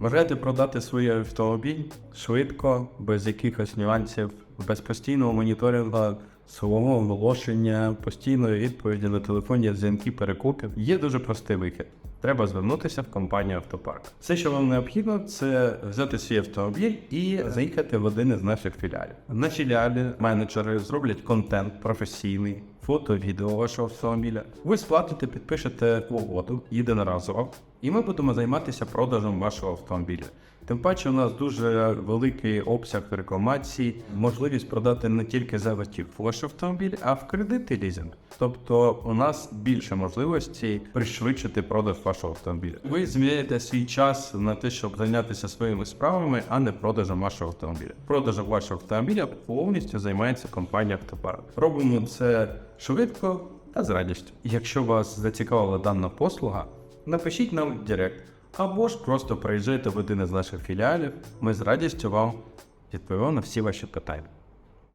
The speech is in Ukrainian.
Бажаєте продати свій автомобіль швидко, без якихось нюансів, без постійного моніторингу свого оголошення, постійної відповіді на телефонні дзвінки перекупів. Є дуже простий вихід. Треба звернутися в компанію Автопарк. Все, що вам необхідно, це взяти свій автомобіль і заїхати в один із наших філіалів. На філіалі менеджери зроблять контент професійний, фото, відео вашого автомобіля. Ви сплатите, підпишете угоду єдиноразово, і ми будемо займатися продажем вашого автомобіля. Тим паче, у нас дуже великий обсяг рекламацій, можливість продати не тільки за готівку ваш автомобіль, а в кредит і лізинг. Тобто у нас більше можливостей пришвидшити продаж вашого автомобіля. Ви зміняєте свій час на те, щоб зайнятися своїми справами, а не продажем вашого автомобіля. Продажем вашого автомобіля повністю займається компанія Автопарк. Робимо це швидко та з радістю. Якщо вас зацікавила дана послуга, напишіть нам в Директ. Або ж просто приїжджайте в один із наших філіалів. Ми з радістю вам відповімо на всі ваші питання.